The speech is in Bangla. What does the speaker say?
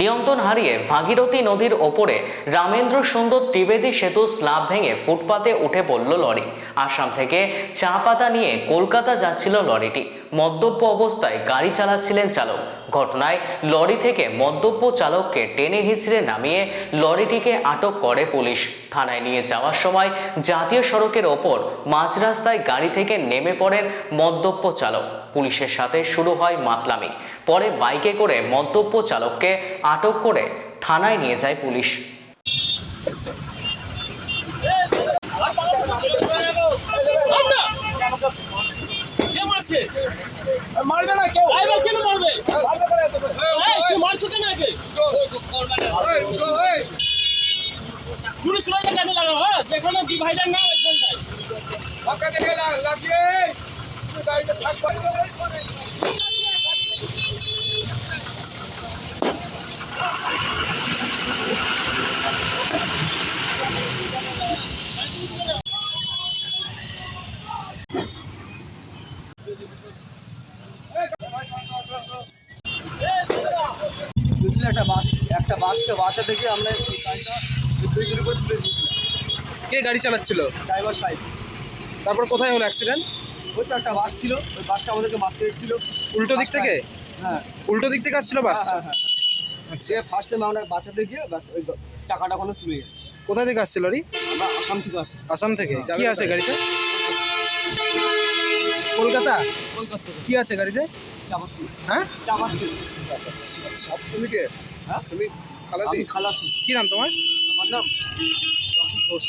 নিয়ন্ত্রণ হারিয়ে ভাগীরথী নদীর ওপরে রামেন্দ্র সুন্দর ত্রিবেদী সেতু স্ল্যাব ভেঙে ফুটপাতে উঠে পড়ল লরি। আসাম থেকে চা পাতা নিয়ে কলকাতা যাচ্ছিল লরিটি। মদ্যপ অবস্থায় গাড়ি চালাচ্ছিলেন চালক। ঘটনায় লরি থেকে মদ্যপ চালককে টেনে হিঁচড়ে নামিয়ে লরিটিকে আটক করে পুলিশ। থানায় নিয়ে যাওয়ার সময় জাতীয় সড়কের ওপর মাঝ রাস্তায় গাড়ি থেকে নেমে পড়েন মদ্যপ চালক। পুলিশের সাথে শুরু হয় মাতলামি। পরে বাইকে করে মদ্যপ চালককে আটক করে থানায় নিয়ে যায় পুলিশ। কে মারছে মারবে না কেউ? কেন মারবে মারছো কেন একে? পুলিশ লাইনে কাজে লাগাও হ্যাঁ যেখানে ডিভাইডার না ওইখানটায়। ফাঁকা দেখে লাগিয়ে গাড়িতে থাকবা। বুঝলে একটা বাস একটা বাসকে বাঁচাতে গিয়ে আমরা গাড়িটা দুই করে তুলে দিয়েছিলাম। কে গাড়ি চালাচ্ছিল? ড্রাইভার সাহেব। তারপর কোথায় হলো অ্যাক্সিডেন্ট ওই তো একটা বাস ছিল ওই বাসটা আমাদেরকে মারতে এসেছিল। উল্টো দিক থেকে? হ্যাঁ। উল্টো দিক থেকে আসছিল বাস? হ্যাঁ হ্যাঁ হ্যাঁ সে ফার্স্ট টাইম আমরা বাঁচাতে গিয়ে বাস ওই চাকাটা কোনো তুলে গেল কোথা থেকে আসছিল লরি আমরা আসাম থেকে আসছি। আসাম থেকে? কি আছে গাড়িতে? কলকাতা। কলকাতা। কি আছে গাড়িতে? চাপাত হ্যাঁ? চাপাত থেকে তুমি কে? হ্যাঁ? তুমি আমি খালাসি। কি নাম তোমার? আমার নাম ঘোষ।